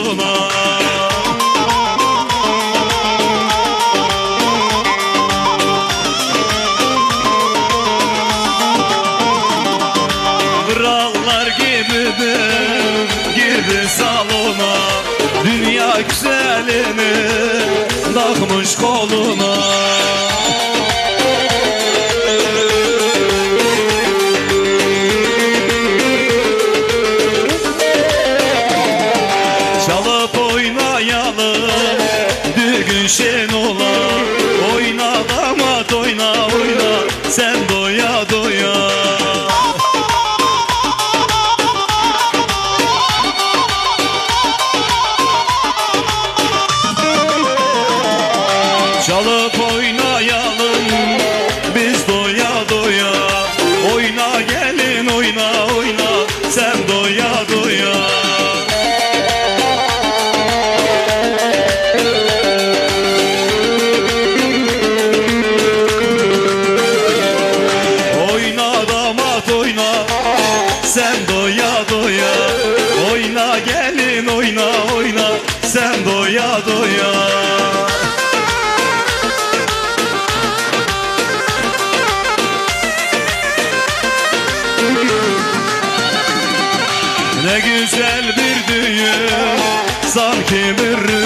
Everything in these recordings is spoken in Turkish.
yoluna. Gibidir gibi salona. Dünya güzelini takmış koluna. düşen ola Oyna damat oyna oyna sen doya doya. Çalıp sanki bir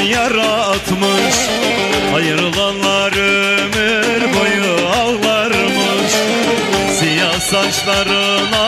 yaratmış. Ayrılanlar ömür boyu ağlarmış. Siyah saçlarına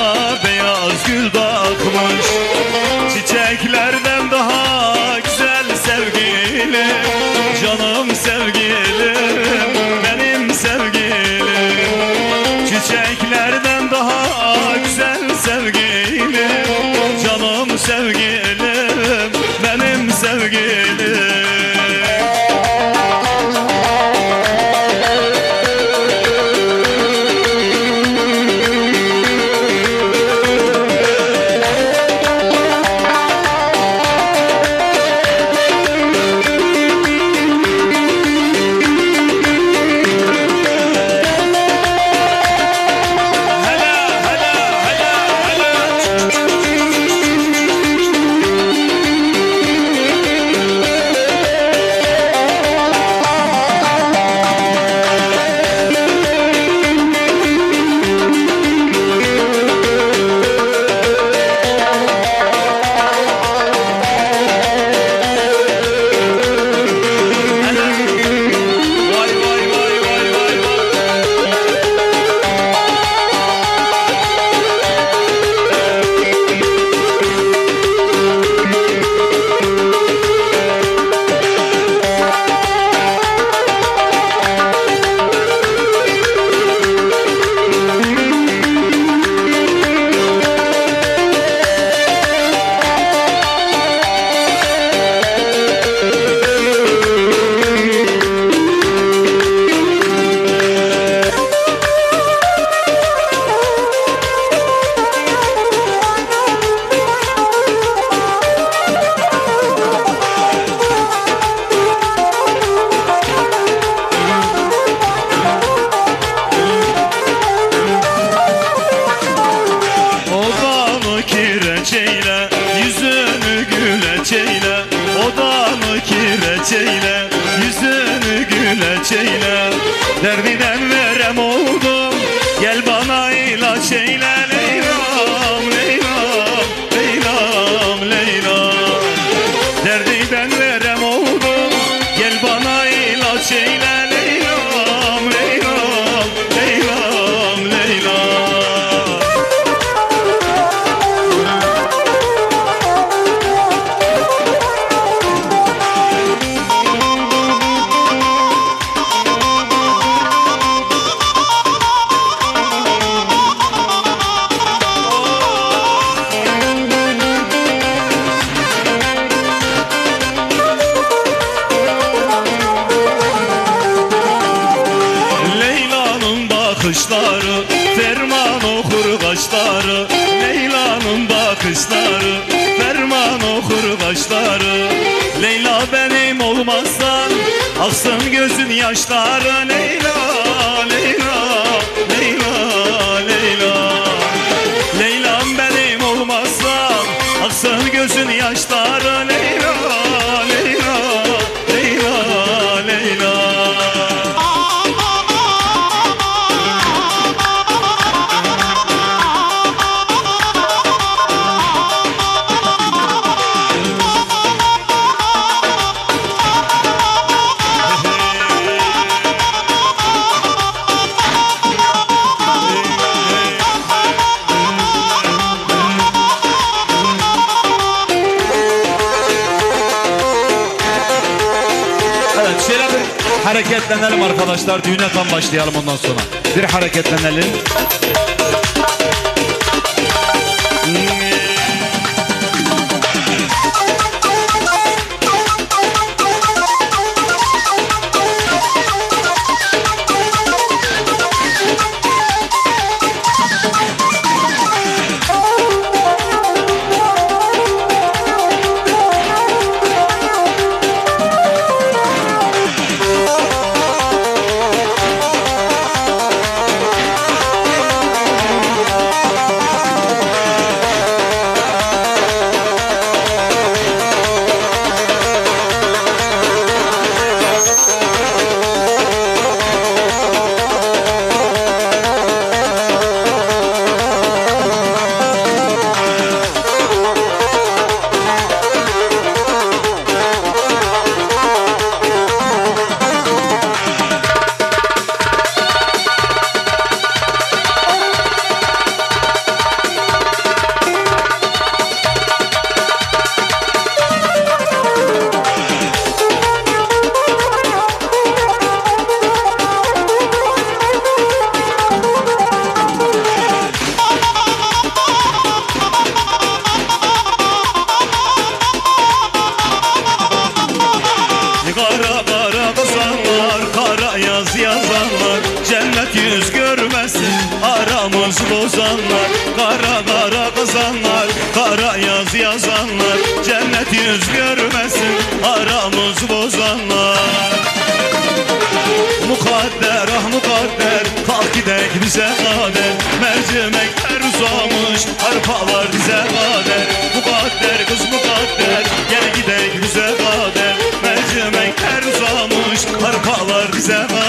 bana ilaç bakışları Ferman okur kaşları Leyla'nın bakışları Ferman okur kaşları. Leyla benim olmazsan Aksın gözün yaşları. Leyla, Leyla, Leyla, Leyla. Leyla'm benim olmazsan Aksın gözün hareketlenelim arkadaşlar. Düğüne tam başlayalım ondan sonra. Bir hareketlenelim. Aramız bozanlar. Mukadder ah mukadder Kalk gidek bize kader Mercimekler uzamış Arpalar bize kader Mukadder kız mukadder Gel gidek bize kader Mercimekler uzamış Arpalar bize kader